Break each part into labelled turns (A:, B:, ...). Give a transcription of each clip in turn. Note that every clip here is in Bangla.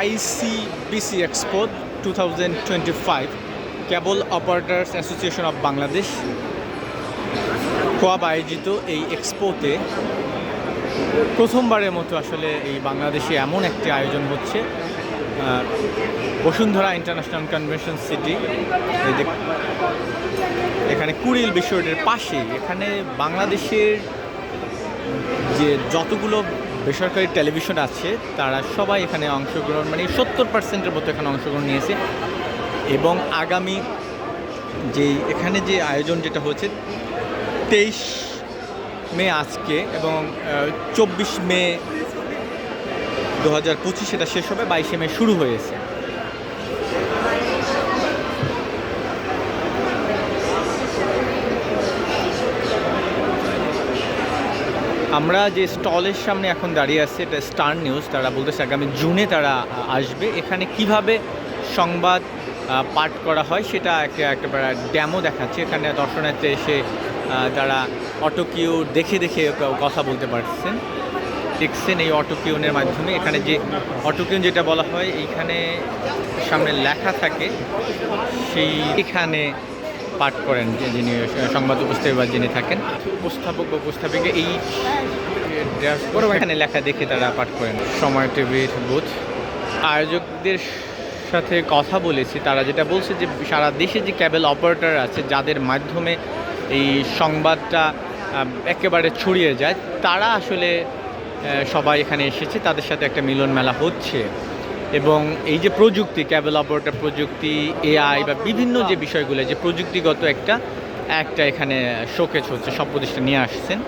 A: ICBC expo two thousand twenty five cable operators association of Bangladesh COAB আয়োজিত এই এক্সপোতে প্রথমবারের মতো আসলে এই বাংলাদেশে এমন একটি আয়োজন হচ্ছে বসুন্ধরা ইন্টারন্যাশনাল কনভেনশন সিটি এখানে কুড়িল বিশ্ব রোডের পাশেই, এখানে বাংলাদেশের যে যতগুলো বেসরকারি টেলিভিশন আছে, তারা সবাই এখানে অংশগ্রহণ মানে সত্তর পার্সেন্টের মতো এখানে অংশগ্রহণ নিয়েছে। এবং আগামী যে এখানে যে আয়োজন যেটা হয়েছে, তেইশ মে আজকে এবং চব্বিশ মে দু হাজার পঁচিশ, সেটা শেষ হবে, বাইশে মে শুরু হয়েছে আমরা যে স্টলের সামনে এখন দাঁড়িয়ে আছি, এটা স্টার নিউজ, তারা বলতেছে আগামী জুনে তারা আসবে। এখানে কীভাবে সংবাদ পাঠ করা হয় সেটা একটা একেবারে ড্যামো দেখাচ্ছে। এখানে দর্শনার্থী এসে তারা অটোকিউ দেখে দেখে কথা বলতে পারছেন। দেখছেন এই অটোকিউনের মাধ্যমে। এখানে যে অটোকিউন যেটা বলা হয়, এইখানে সামনে লেখা থাকে, সেই এখানে পাঠ করেন যিনি, সংবাদ উপস্থাপক বা যিনি থাকেন। উপস্থাপক বা উপস্থাপিকা এই ড্যাশবোর্ড এখানে লেখা দেখে তারা পাঠ করেন। সময় টিভির বুথ। আয়োজকদের সাথে কথা বলেছি, তারা যেটা বলছে যে সারা দেশে যে ক্যাবেল অপারেটর আছে, যাদের মাধ্যমে এই সংবাদটা একেবারে ছড়িয়ে যায়, তারা আসলে সবাই এখানে এসেছে, তাদের সাথে একটা মিলন মেলা হচ্ছে। এবং এই যে প্রযুক্তি ক্যাবেল অপারেটর প্রযুক্তি এআই বা বিভিন্ন যে বিষয়গুলো, যে প্রযুক্তিগত একটা একটা এখানে শোকেজ হচ্ছে, সব প্রতিষ্ঠান নিয়ে আসছেন।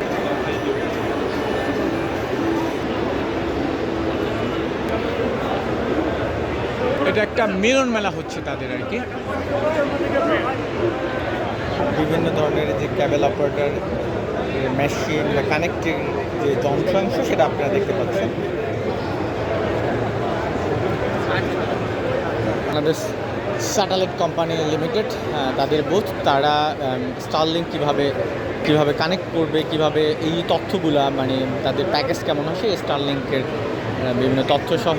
A: এটা একটা মিলন মেলা হচ্ছে তাদের আর কি। বিভিন্ন ধরনের যে ক্যাবেল অপারেটর মেশিন বা কানেক্টিং যে যন্ত্রাংশ, সেটা আপনারা দেখতে পাচ্ছেন। বাংলাদেশ স্যাটেলাইট কোম্পানি লিমিটেড তাদের বুথ তারা স্টারলিংক কীভাবে কীভাবে কানেক্ট করবে, কীভাবে এই তথ্যগুলা মানে তাদের প্যাকেজ কেমন সেই স্টারলিংকের বিভিন্ন তথ্য সহ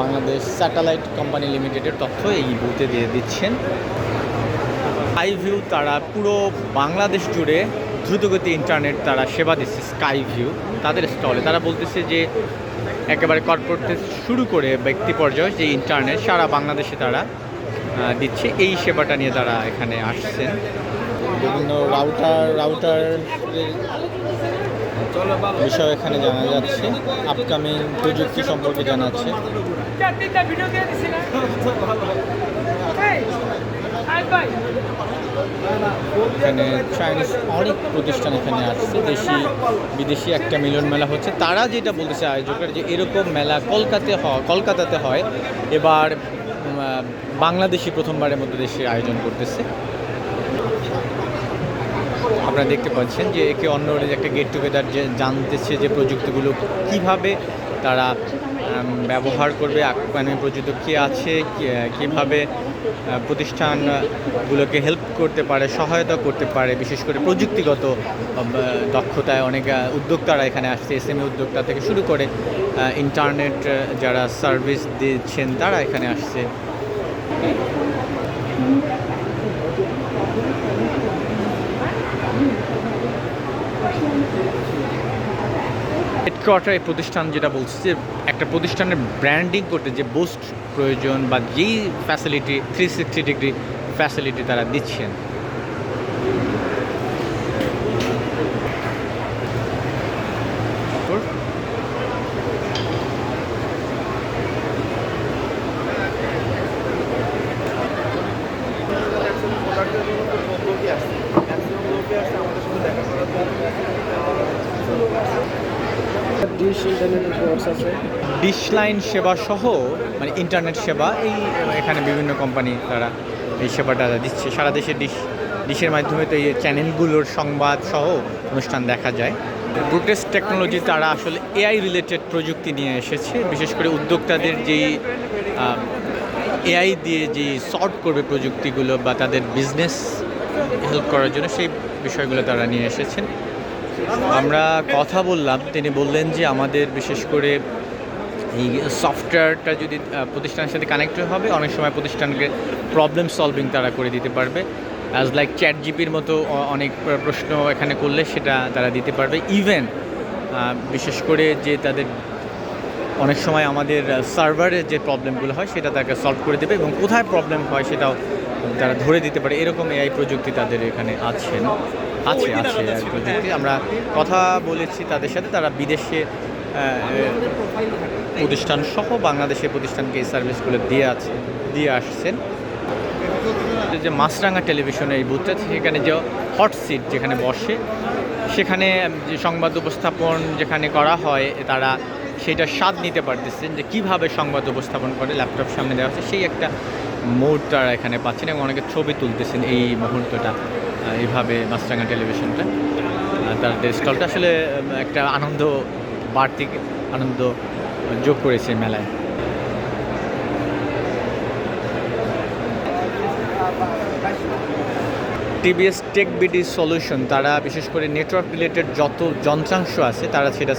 A: বাংলাদেশ স্যাটেলাইট কোম্পানি লিমিটেডের তথ্য এই বুথে দিয়ে দিচ্ছেন। স্কাই ভিউ তারা পুরো বাংলাদেশ জুড়ে দ্রুতগতি ইন্টারনেট তারা সেবা দিচ্ছে স্কাই ভিউ তাদের স্টলে তারা বলতেছে যে একেবারে কর্পোরেট থেকে শুরু করে ব্যক্তি পর্যায়ে যে ইন্টারনেট সারা বাংলাদেশে তারা দিচ্ছে। এই সেবাটা নিয়ে তারা এখানে আসছেন। বিভিন্ন রাউটার রাউটার বিষয় এখানে জানা যাচ্ছে। আপকামিং প্রযুক্তি সম্পর্কে জানাচ্ছে এখানে চাইনিজ অনেক প্রতিষ্ঠান এখানে আসছে, দেশি, বিদেশি একটা মিলন মেলা হচ্ছে। তারা যেটা বলতেছে আয়োজকের যে এরকম মেলা কলকাতে হয় কলকাতাতে হয়। এবার বাংলাদেশি প্রথমবারের মধ্যে দেশে আয়োজন করতেছে। আপনারা দেখতে পাচ্ছেন যে একে অন্যের একটা গেট টুগেদার যে জানতেছে যে প্রযুক্তিগুলো কীভাবে তারা ব্যবহার করবে মানে প্রযুক্তি কী আছে কীভাবে প্রতিষ্ঠানগুলোকে হেল্প করতে পারে, সহায়তা করতে পারে, বিশেষ করে প্রযুক্তিগত দক্ষতায় অনেক উদ্যোক্তারা এখানে আসছে এস এসএমই উদ্যোক্তা থেকে শুরু করে ইন্টারনেট যারা সার্ভিস দিচ্ছেন তারা এখানে আসছে। হেডকোয়ার্টার এই প্রতিষ্ঠান যেটা বলছে যে একটা প্রতিষ্ঠানের ব্র্যান্ডিং করতে যে বুস্ট প্রয়োজন বা যেই facility three sixty degree facility তারা দিচ্ছেন।
B: ডিশ ইন্টারনেটের কোর্স আছে।
A: ডিশ লাইন সেবা সহ মানে ইন্টারনেট সেবা, এই এখানে বিভিন্ন কোম্পানি তারা এই সেবাটা দিচ্ছে। সারা দেশে ডিশ, ডিশের মাধ্যমে তো এই চ্যানেলগুলোর সংবাদ সহ অনুষ্ঠান দেখা যায়। ব্রুটেস টেকনোলজি তারা আসলে এআই রিলেটেড প্রযুক্তি নিয়ে এসেছে। বিশেষ করে উদ্যোক্তাদের যেই এআই দিয়ে যে সর্ট করবে প্রযুক্তিগুলো বা তাদের বিজনেস হেল্প করার জন্য সেই বিষয়গুলো তারা নিয়ে এসেছেন। আমরা কথা বললাম, তিনি বললেন যে আমাদের বিশেষ করে এই সফটওয়্যারটা যদি প্রতিষ্ঠানের সাথে কানেক্টেড হবে, অনেক সময় প্রতিষ্ঠানকে প্রবলেম সলভিং তারা করে দিতে পারবে। অ্যাজ লাইক চ্যাট জিপির মতো অনেক প্রশ্ন এখানে করলে সেটা তারা দিতে পারবে। ইভেন বিশেষ করে যে তাদের অনেক সময় আমাদের সার্ভারের যে প্রবলেমগুলো হয়, সেটা তাকে সলভ করে দেবে এবং কোথায় প্রবলেম হয় সেটাও তারা ধরে দিতে পারে। এরকম এআই প্রযুক্তি তাদের এখানে আছে। না আছে আছে আমরা কথা বলেছি তাদের সাথে তারা বিদেশে প্রতিষ্ঠান সহ বাংলাদেশের প্রতিষ্ঠানকে এই সার্ভিসগুলো দিয়ে আছে দিয়ে আসছেন। যে মাছরাঙ্গা টেলিভিশনের এই বুথটা সেখানে যে হট সিট যেখানে বসে সেখানে যে সংবাদ উপস্থাপন যেখানে করা হয় তারা সেটা স্বাদ নিতে পারতেছেন যে কীভাবে সংবাদ উপস্থাপন করে ল্যাপটপ সামনে দেওয়া হচ্ছে। সেই একটা মোড তারা এখানে পাচ্ছেন এবং অনেকে ছবি তুলতেছেন এই মুহূর্তটা। এইভাবে মাছরাঙ্গা টেলিভিশনটা তাদের স্টলটা আসলে একটা আনন্দ, বাড়তি আনন্দ যোগ করেছে মেলায়। টিভিএস টেক বিডি সলিউশন তারা বিশেষ করে নেটওয়ার্ক রিলেটেড যত যন্ত্রাংশ আছে, তারা সেটা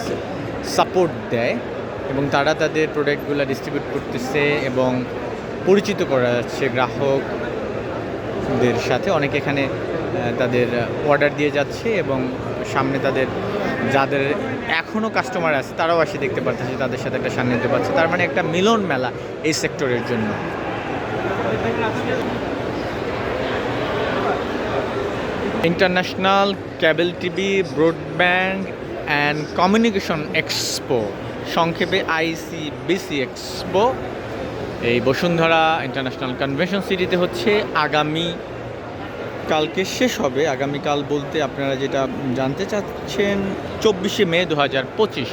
A: সাপোর্ট দেয়। এবং তারা তাদের প্রোডাক্টগুলো ডিস্ট্রিবিউট করতেছে এবং পরিচিত করা যাচ্ছে গ্রাহকদের সাথে। অনেকে এখানে তাদের অর্ডার দিয়ে যাচ্ছে এবং সামনে তাদের যাদের এখনও কাস্টমার আছে, তারাও এসে দেখতে পাচ্ছে তাদের সাথে একটা সান্নিধ্য পাচ্ছে। তার মানে একটা মিলন মেলা এই সেক্টরের জন্য। International cable TV broadband and communication expo সংক্ষেপে আইসিবিসি এক্সপো এই বসুন্ধরা ইন্টারন্যাশনাল কনভেনশন সিটিতে হচ্ছে। আগামী কালকে শেষ হবে। আগামীকাল বলতে আপনারা যেটা জানতে চাচ্ছেন, চব্বিশে মে দু হাজার পঁচিশ।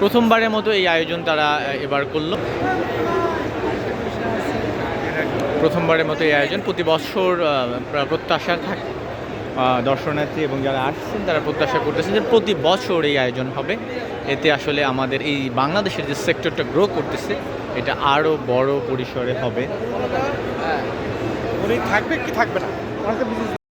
A: প্রথমবারের মতো এই আয়োজন তারা এবার করল। প্রথমবারের মতো এই আয়োজন। প্রতি বছর প্রত্যাশা থাকে দর্শনার্থী এবং যারা আসছেন, তারা প্রত্যাশা করতেছে যে প্রতি বছর এই আয়োজন হবে। এতে আসলে আমাদের এই বাংলাদেশের যে সেক্টরটা গ্রো করতেছে, এটা আরও বড় পরিসরে হবে।
B: থাকবে কি থাকবে না? Artık biz